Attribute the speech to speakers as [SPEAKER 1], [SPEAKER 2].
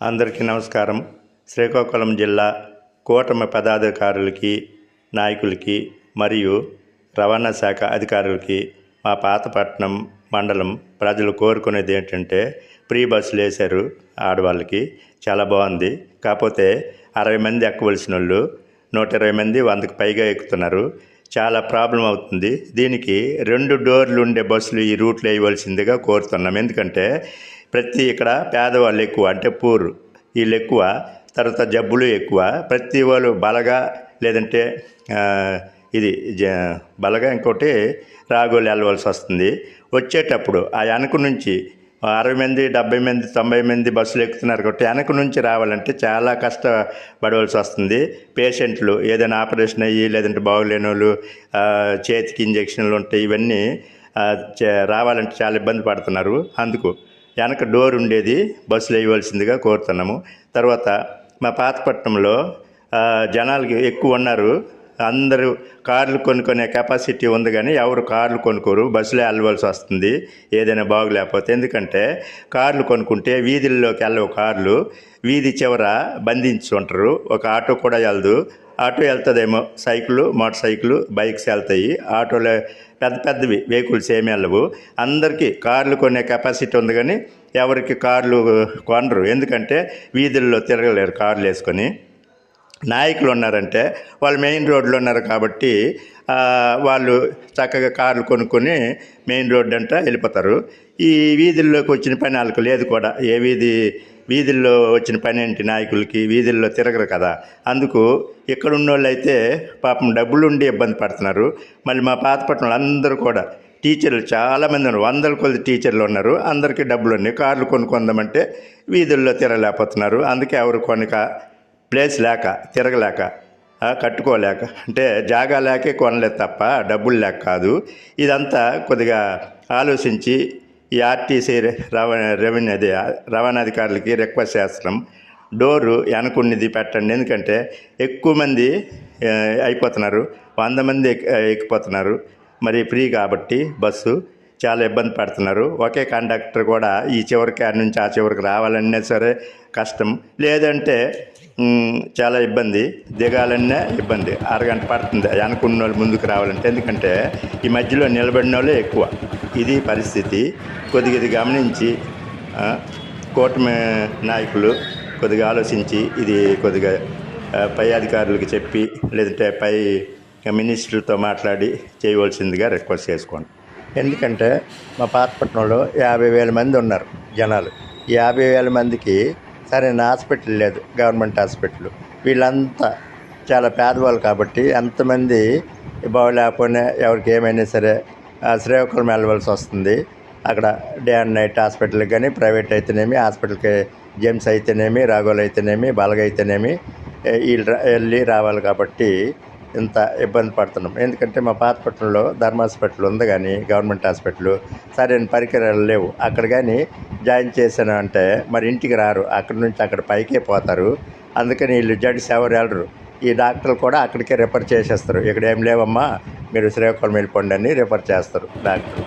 [SPEAKER 1] అందరికీ నమస్కారం. శ్రీకాకుళం జిల్లా కూటమి పదాధికారులకి నాయకులకి మరియు రవాణా శాఖ అధికారులకి మా పాతపట్నం మండలం ప్రజలు కోరుకునేది ఏంటంటే ఫ్రీ బస్సులు వేశారు ఆడవాళ్ళకి. చాలా బాగుంది. కాకపోతే అరవై మంది ఎక్కవలసిన వాళ్ళు నూట ఇరవై మంది వందకు పైగా ఎక్కుతున్నారు. చాలా ప్రాబ్లం అవుతుంది. దీనికి రెండు డోర్లు ఉండే బస్సులు ఈ రూట్లో వేయవలసిందిగా కోరుతున్నాం. ఎందుకంటే ప్రతి ఇక్కడ పేదవాళ్ళు ఎక్కువ అంటే పూర్. వీళ్ళు ఎక్కువ తర్వాత జబ్బులు ఎక్కువ. ప్రతి వాళ్ళు బలగా లేదంటే ఇది జ బలగా ఇంకోటి రాగోలు వెళ్ళవలసి వస్తుంది. వచ్చేటప్పుడు ఆ వెనక నుంచి అరవై మంది డెబ్బై మంది తొంభై మంది బస్సులు ఎక్కుతున్నారు కాబట్టి వెనక నుంచి రావాలంటే చాలా కష్టపడవలసి వస్తుంది. పేషెంట్లు ఏదైనా ఆపరేషన్ అయ్యి లేదంటే బాగులేని వాళ్ళు చేతికి ఇంజక్షన్లు ఉంటాయి ఇవన్నీ చే- రావాలంటే చాలా ఇబ్బంది పడుతున్నారు. అందుకు వెనక డోర్ ఉండేది బస్సులు వేయవలసిందిగా కోరుతున్నాము. తర్వాత మా పాతపట్నంలో జనాలు జనాలకి ఎక్కువ ఉన్నారు. అందరూ కార్లు కొనుక్కునే కెపాసిటీ ఉంది కానీ ఎవరు కార్లు కొనుక్కోరు బస్సులో వెళ్ళవలసి వస్తుంది ఏదైనా బాగులేకపోతే ఎందుకంటే కార్లు కొనుక్కుంటే వీధుల్లోకి వెళ్ళవు కార్లు వీధి చివర బంధించి ఉంటారు ఒక ఆటో కూడా వెళ్ళదు ఆటో వెళ్తుందేమో సైకిల్ మోటార్ సైకిల్ బైక్స్ వెళ్తాయి. ఆటోలో పెద్ద పెద్దవి వెహికల్స్ ఏమి వెళ్ళవు. అందరికీ కార్లు కొనే కెపాసిటీ ఉంది కానీ ఎవరికి కార్లు కొనరు. ఎందుకంటే వీధుల్లో తిరగలేరు కార్లు వేసుకొని. నాయకులు ఉన్నారంటే వాళ్ళు మెయిన్ రోడ్లో ఉన్నారు కాబట్టి వాళ్ళు చక్కగా కార్లు కొనుక్కొని మెయిన్ రోడ్ అంట వెళ్ళిపోతారు. ఈ వీధుల్లోకి వచ్చిన పని వాళ్ళకు లేదు కూడా. ఏ వీధి వీధుల్లో వచ్చిన పని ఏంటి నాయకులకి? వీధుల్లో తిరగరు కదా. అందుకు ఇక్కడ ఉన్నోళ్ళు అయితే పాపం డబ్బులు ఉండి ఇబ్బంది పడుతున్నారు. మళ్ళీ మా పాతపట్నంలో అందరూ కూడా టీచర్లు చాలామంది ఉన్నారు. వందల కొద్ది టీచర్లు ఉన్నారు. అందరికీ డబ్బులు ఉన్నాయి. కార్లు కొనుక్కుందామంటే వీధుల్లో తిరగలేకపోతున్నారు. అందుకే ఎవరు కొనక ప్లేస్ లేక తిరగలేక కట్టుకోలేక అంటే జాగా లేకే కొనలేదు తప్ప డబ్బులు లేక కాదు. ఇదంతా కొద్దిగా ఆలోచించి ఈ ఆర్టీసీ రవాణా రెవెన్యూ అది రవాణా అధికారులకి రిక్వెస్ట్ చేస్తున్నాం. డోరు వెనకున్నది పెట్టండి ఎందుకంటే ఎక్కువ మంది అయిపోతున్నారు. వంద మంది ఎక్కిపోతున్నారు. మరి ఫ్రీ కాబట్టి బస్సు చాలా ఇబ్బంది పడుతున్నారు. ఒకే కండక్టర్ కూడా ఈ చివరికి ఆ నుంచి ఆ చివరికి రావాలన్నా సరే కష్టం. లేదంటే చాలా ఇబ్బంది. దిగాలన్నా ఇబ్బంది. అరగంట పడుతుంది. అనుకున్న వాళ్ళు ముందుకు రావాలంటే. ఎందుకంటే ఈ మధ్యలో నిలబడిన వాళ్ళే ఎక్కువ. ఇది పరిస్థితి. కొద్దిగా ఇది గమనించి కూటమి నాయకులు కొద్దిగా ఆలోచించి ఇది కొద్దిగా పై అధికారులకు చెప్పి లేదంటే పై మినిస్టర్తో మాట్లాడి చేయవలసిందిగా రిక్వెస్ట్ చేసుకోండి. ఎందుకంటే మా పాతపట్నంలో యాభై వేల మంది ఉన్నారు జనాలు. ఈ యాభై వేల మందికి సరైన హాస్పిటల్ లేదు గవర్నమెంట్ హాస్పిటల్. వీళ్ళంతా చాలా పేదవాళ్ళు కాబట్టి ఎంతమంది బాగోలేకపోయినా ఎవరికి ఏమైనా సరే శ్రీకాకుళం వెళ్ళవలసి వస్తుంది. అక్కడ డే అండ్ నైట్ హాస్పిటల్కి కానీ ప్రైవేట్ అయితేనేమి హాస్పిటల్కి జెమ్స్ అయితేనేమి రాఘోలు అయితేనేమి బలగైతేనేమి అయితేనేమి వీళ్ళు వెళ్ళి రావాలి కాబట్టి ఇంత ఇబ్బంది పడుతున్నాం. ఎందుకంటే మా పాతపట్నంలో ధర్మ హాస్పిటల్ ఉంది కానీ గవర్నమెంట్ హాస్పిటల్ సరైన పరికరాలు లేవు. అక్కడ కానీ జాయిన్ చేశాను అంటే మరి ఇంటికి రారు. అక్కడ నుంచి అక్కడ పైకే పోతారు. అందుకని వీళ్ళు జడ్స్ ఎవరు వెళ్ళరు. ఈ డాక్టర్లు కూడా అక్కడికే రిఫర్ చేసేస్తారు. ఇక్కడ ఏం లేవమ్మా మీరు శ్రీకాకుళం వెళ్ళిపోండి అని రిఫర్ చేస్తారు డాక్టర్